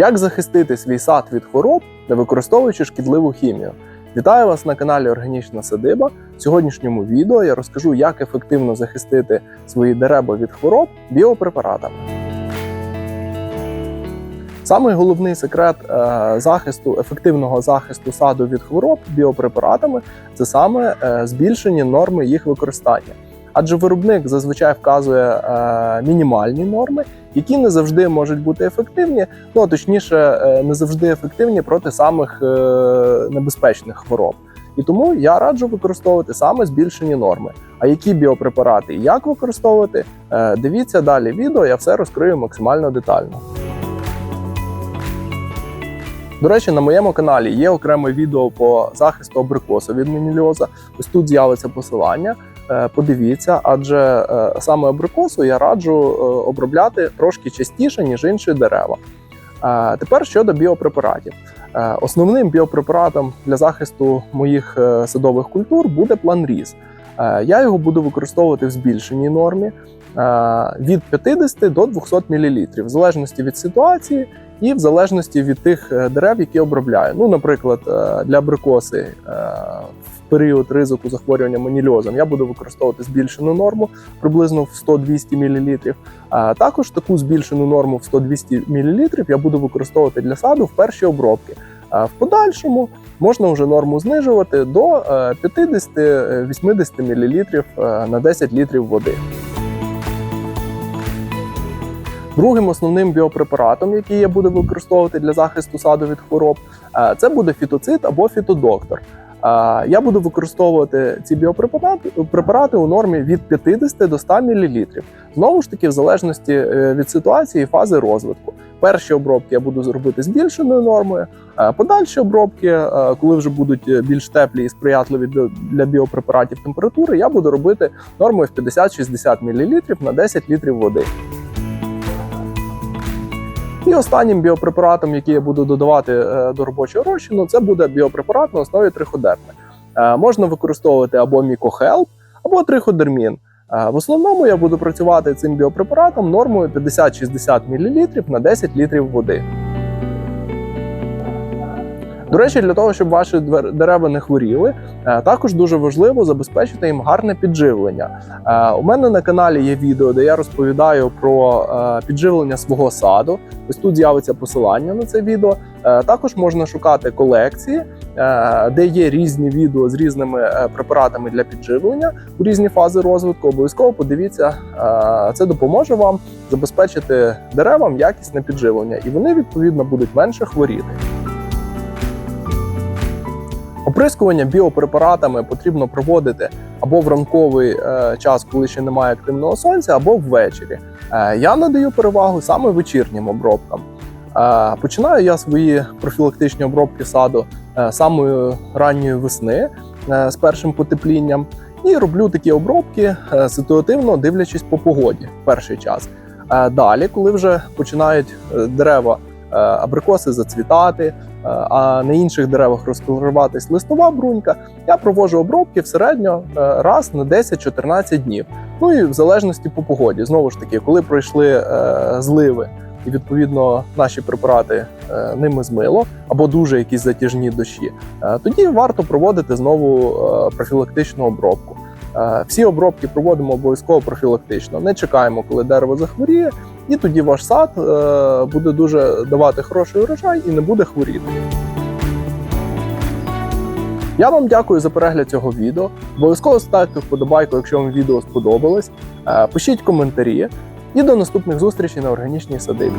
Як захистити свій сад від хвороб, не використовуючи шкідливу хімію? Вітаю вас на каналі Органічна Садиба. В сьогоднішньому відео я розкажу, як ефективно захистити свої дерева від хвороб біопрепаратами. Самий головний секрет е, захисту, ефективного захисту саду від хвороб біопрепаратами це саме е, збільшення норми їх використання. Адже виробник зазвичай вказує е, мінімальні норми, які не завжди можуть бути ефективні, ну а точніше, е, не завжди ефективні проти самих е, небезпечних хвороб. І тому я раджу використовувати саме збільшені норми. А які біопрепарати і як використовувати, е, дивіться далі відео, я все розкрию максимально детально. До речі, на моєму каналі є окреме відео по захисту абрикоса від мінільоза. Ось тут з'явиться посилання. Е, Подивіться, адже е, саме абрикосу я раджу е, обробляти трошки частіше, ніж інші дерева. Тепер щодо біопрепаратів. Основним біопрепаратом для захисту моїх садових культур буде планріз. Я його буду використовувати в збільшеній нормі від 50 до 200 мл, в залежності від ситуації і в залежності від тих е, дерев, які обробляю. Ну, наприклад, е, для абрикоси е, в період ризику захворювання манільозом я буду використовувати збільшену норму приблизно в 100-200 мл. А також таку збільшену норму в 100-200 мл я буду використовувати для саду в перші обробки. А в подальшому можна вже норму знижувати до е, 50-80 мл на 10 літрів води. Другим основним біопрепаратом, який я буду використовувати для захисту саду від хвороб, е, це буде фітоцид або фітодоктор. Е, Я буду використовувати ці біопрепарати препарати у нормі від 50 до 100 мл. Знову ж таки, в залежності е, від ситуації і фази розвитку. Перші обробки я буду зробити збільшеною нормою. Подальші обробки, коли вже будуть більш теплі і сприятливі для біопрепаратів температури, я буду робити нормою в 50-60 мл на 10 літрів води. І останнім біопрепаратом, який я буду додавати е, до робочого розчину, це буде біопрепарат на основі триходерми. Е, Можна використовувати або мікохелп, або триходермін. Е, В основному я буду працювати цим біопрепаратом нормою 50-60 мл на 10 літрів води. До речі, для того, щоб ваші дерева не хворіли, е, також дуже важливо забезпечити їм гарне підживлення. Е, У мене на каналі є відео, де я розповідаю про е, підживлення свого саду. Ось тут з'явиться посилання на це відео. Також можна шукати колекції, де є різні відео з різними препаратами для підживлення у різні фази розвитку. Обов'язково подивіться, це допоможе вам забезпечити деревам якісне підживлення, і вони відповідно будуть менше хворіти. Оприскування біопрепаратами потрібно проводити або в ранковий е, час, коли ще немає активного сонця, або ввечері. Е, я надаю перевагу саме вечірнім обробкам. Е, починаю я свої профілактичні обробки саду самої ранньої весни з першим потеплінням. І роблю такі обробки ситуативно дивлячись по погоді в перший час. Далі, коли вже починають дерева абрикоси зацвітати, а на інших деревах розкриватись листова брунька, я проводжу обробки в середньо е, раз на 10-14 днів. Ну і в залежності по погоді. Знову ж таки, коли пройшли е, зливи, і відповідно наші препарати е, ними змило, або дуже якісь затяжні дощі, е, тоді варто проводити знову е, профілактичну обробку. Е, Всі обробки проводимо обов'язково профілактично. Не чекаємо, коли дерево захворіє, і тоді ваш сад е, буде дуже давати хороший урожай і не буде хворіти. Я вам дякую за перегляд цього відео. Обов'язково ставте вподобайку, якщо вам відео сподобалось. Е, Пишіть коментарі і до наступних зустрічей на органічній садибі.